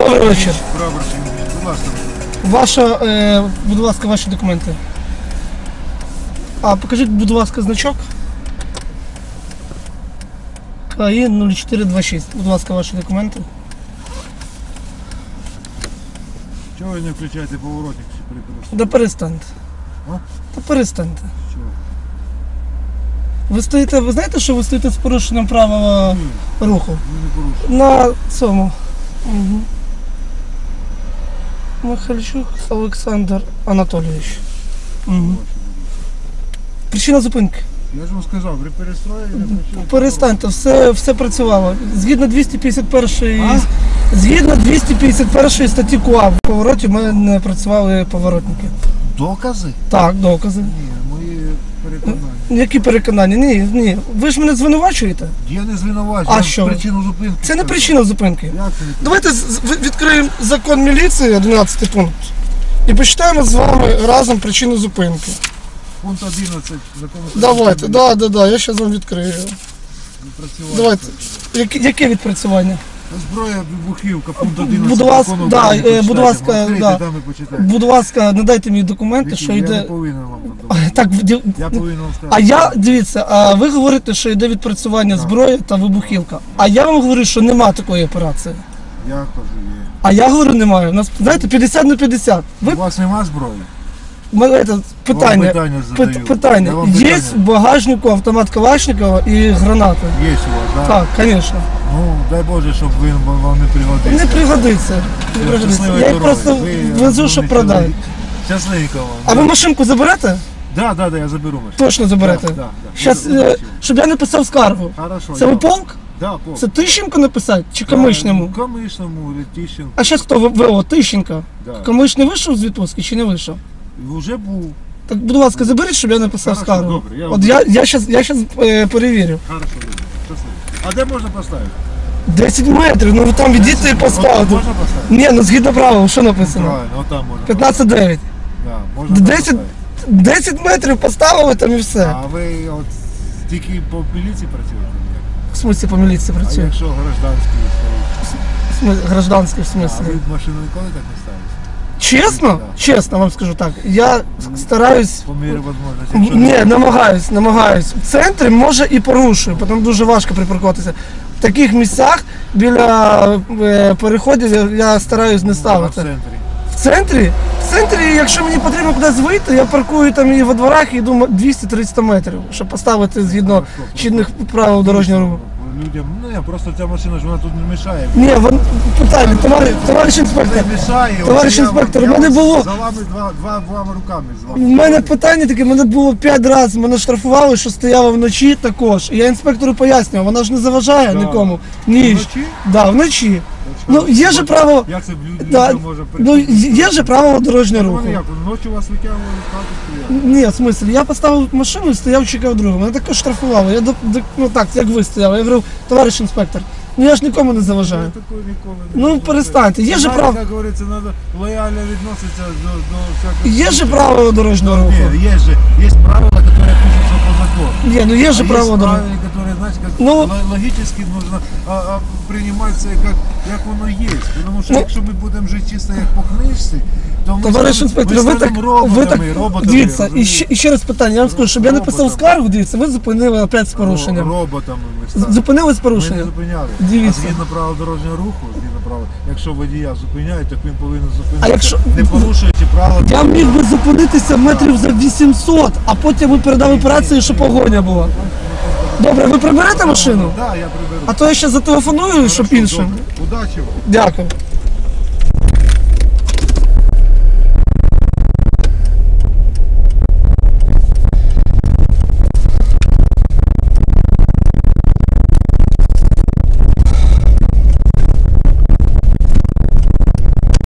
Добрий вечір. Будь ласка. Ваша, е, будь ласка, ваші документи. А покажіть, будь ласка, значок. КАІ 0426. Будь ласка, ваші документи. Чого ви не включаєте поворотник перекресток? Да перестаньте. А? Та перестаньте. Чого? Ви стоїте, ви знаєте, що ви стоїте з порушенням правила руху? Ми не порушуємо. На цьому. Угу. Михальчук Олександр Анатолійович. Угу. Причина зупинки. Я ж вам сказав, при перестрої не. Перестаньте, все, все працювало. Згідно 251 А? згідно 251 статті КУА в повороті мене не працювали поворотники. Докази? Так, докази. Ні, переконання. Які переконання? Ні, ні. Ви ж мене звинувачуєте? Я не звинувачую. А що? Причину зупинки. Це не причина зупинки. Як це не? Давайте з- з- відкриємо закон міліції, 11 пункт. І почитаємо з вами разом причину зупинки. Пункт 11 закону. Давайте, да, да, да, я зараз вам відкрию. Відпрацювати. Давайте. Яке, яке відпрацювання? Зброя, вибухівка, пункт 11 Будь ласка, закону да, України. е, будь Почитайте, ласка, відкрийте, да. там і почитайте. Будь ласка, надайте мені документи, що Я не йде. повинен вам надавати. Так, ді- Я повинен вам сказати. А я дивіться, а ви говорите, що йде відпрацювання зброї та вибухівка. А я вам говорю, що нема такої операції. Я кажу, є. А я говорю, немає. У нас знаєте, 50 на 50. Ви У вас нема зброї? у мене це, питання. питання пит- задаю. Я питання. вам Є питання. в багажнику автомат Калашникова і гранати. Є у вас, так? Так, звісно. Ну, дай Боже, щоб він вам не пригодився. Не пригодиться. Не пригодиться. Щасливої Я їх дороги. просто Ви везу, щоб розумний продати. чоловік. Щасливенько вам. А ви машинку заберете? Да, да, да, я заберу машину. Точно заберете. Да, да, да. Щас, Буду- е, щоб я написав скаргу. Хорошо. Це я- ви полк? Да, полк. Це Тищенко написати чи Камишному? Да, Камишному, Летіщенко. А зараз хто ВО? Тищенко. Да. Камиш не вийшов з відпустки чи не вийшов? Вже був. Так, будь ласка, заберіть, щоб я написав Хорошо, скаргу. добре, я От я, я щас, я щас е, перевірю. Хорошо, добре. Щасливо. А де можна поставити? 10 метрів, ну ви там відійти і поставити. Можна поставити? Ні, ну згідно правил, що написано? Правильно, отам можна. 15-9. Да, можна 10, поставити. 10 метрів поставили там і все. А ви от тільки по міліції працюєте? В смысле по міліції А працює? якщо гражданські стоїть? В смысле, гражданський в А смысле. ви машину ніколи так не ставите? Чесно? Да. Чесно вам скажу так. Я стараюсь. По мірі можливості. якщо Ні, намагаюсь, намагаюсь. В центрі може і порушую, бо там дуже важко припаркуватися. В таких місцях біля е, переходів я, я стараюсь не А в ставити. центрі. В центрі? В центрі, якщо мені потрібно кудись вийти, я паркую там і во дворах і йду 200-300 метрів, щоб поставити згідно чинних правил дорожнього руху. Людям, ну я просто ця машина ж вона тут не мішає. Ні, вон, питання, товариш, товариш інспектор. Не мішає. Товариш От я інспектор, вам- у мене я було- За вами два, два, двома руками з У вами. мене питання таке, мене було п'ять разів, мене штрафували, що стояла вночі також. І я інспектору пояснював, вона ж не заважає нікому. Ні. Вночі? Да, вночі. Ну, є же право. Як це люди Да, може ну, є же правила дорожнього Ну, руху. як, ночі вас витягували з хати? Ні, в смислі, я поставив машину і стояв, чекав другого. Мене також штрафували. Я до, до- ну так, як ви стояли. Я говорив, товариш інспектор, ну я ж нікому не заважаю. Я такого ніколи не Ну, перестаньте, є же Знаєте, прав- Як говориться, треба лояльно відноситися до, до всяких... Є же правила дорожнього руху. Ні, є же, є правила, которые пишутся по закону. Ні, ну є же а правила дорожнього. как Ну- ло- логически нужно а, а, приниматься как, як воно є. Тому що Ну- якщо ми будемо жити чисто як по книжці, то ми Товариш інспектор, ви так, роботами, ви так роботами, дивіться, і ще, і ще раз питання. Я вам скажу, щоб я написав Роботами. скаргу, дивіться, ви зупинили опять з порушенням. Роботами ми станемо. Зупинили з Ми не зупиняли. Дивіться. А згідно правил дорожнього руху, згідно правил, якщо водія зупиняють, так він повинен зупинитися, А якщо- не порушуючи правила. Я міг би зупинитися метрів за 800, а потім ви передав операцію, що погоня була. Добре, ви приберете машину? Так, да, я приберу. А то я ще зателефоную, щоб іншим. Добре. Удачі вам. Дякую.